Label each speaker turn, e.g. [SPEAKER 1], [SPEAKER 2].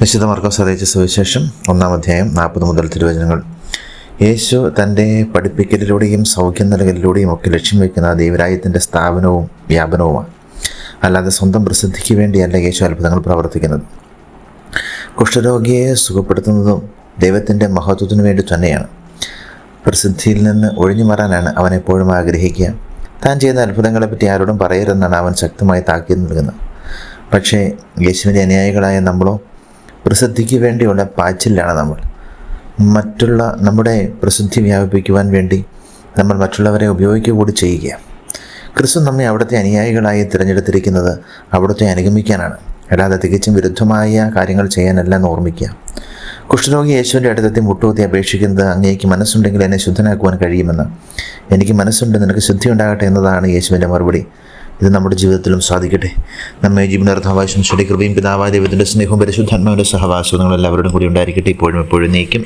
[SPEAKER 1] വിശുദ്ധ മാർക്കോസ് അറിയിച്ച സുവിശേഷം ഒന്നാം അധ്യായം നാൽപ്പത് മുതൽ തിരുവചനങ്ങൾ. യേശു തന്റെ പഠിപ്പിക്കലിലൂടെയും സൗഖ്യം നൽകലിലൂടെയും ഒക്കെ ലക്ഷ്യം വയ്ക്കുന്ന ദൈവരാജ്യത്തിന്റെ സ്ഥാപനവും വ്യാപനവുമാണ്. അല്ലാതെ സ്വന്തം പ്രസിദ്ധിക്ക് വേണ്ടിയല്ല യേശു അത്ഭുതങ്ങൾ പ്രവർത്തിക്കുന്നത്. കുഷ്ഠരോഗിയെ സുഖപ്പെടുത്തുന്നതും ദൈവത്തിന്റെ മഹത്വത്തിനു വേണ്ടി തന്നെയാണ്. പ്രസിദ്ധിയിൽ നിന്ന് ഒഴിഞ്ഞു മാറാനാണ് അവൻ എപ്പോഴും ആഗ്രഹിക്കുക. താൻ ചെയ്യുന്ന അത്ഭുതങ്ങളെപ്പറ്റി ആരോടും പറയരുതെന്നാണ് അവൻ ശക്തമായി താക്കീത് നൽകുന്നത്. പക്ഷേ യേശുവിന്റെ അനുയായികളായ നമ്മളോ പ്രസിദ്ധിക്ക് വേണ്ടിയുള്ള പാച്ചിലാണ് നമ്മൾ. മറ്റുള്ള നമ്മുടെ പ്രസിദ്ധി വ്യാപിപ്പിക്കുവാൻ വേണ്ടി നമ്മൾ മറ്റുള്ളവരെ ഉപയോഗിക്കുക കൂടി ചെയ്യുക. ക്രിസ്തു നമ്മെ അവിടുത്തെ അനുയായികളായി തിരഞ്ഞെടുത്തിരിക്കുന്നത് അവിടുത്തെ അനുഗമിക്കാനാണ്. അല്ലാതെ തികച്ചും വിരുദ്ധമായ കാര്യങ്ങൾ ചെയ്യാനല്ല എന്ന് ഓർമ്മിക്കുക. കുഷ്ഠരോഗി യേശുവിന്റെ അടുത്തെത്തി മുട്ടുകുത്തി അപേക്ഷിക്കുന്നത് അങ്ങേക്ക് മനസ്സുണ്ടെങ്കിൽ എന്നെ ശുദ്ധനാക്കുവാൻ കഴിയുമെന്ന്. എനിക്ക് മനസ്സുണ്ട് നിനക്ക് ശുദ്ധി ഉണ്ടാകട്ടെ എന്നതാണ് യേശുവിന്റെ മറുപടി. ഇത് നമ്മുടെ ജീവിതത്തിലും സാധിക്കട്ടെ. നമ്മെ ജീവനാർത്ഥവാശം ശ്രീ കൃപയും പിതാവായ ദൈവത്തിന്റെ സ്നേഹവും പരിശുദ്ധാത്മാവിന്റെ സഹവാസവും നിങ്ങൾ എല്ലാവരോടും കൂടി ഉണ്ടായിരിക്കട്ടെ. ഇപ്പോഴും എപ്പോഴും നീക്കും.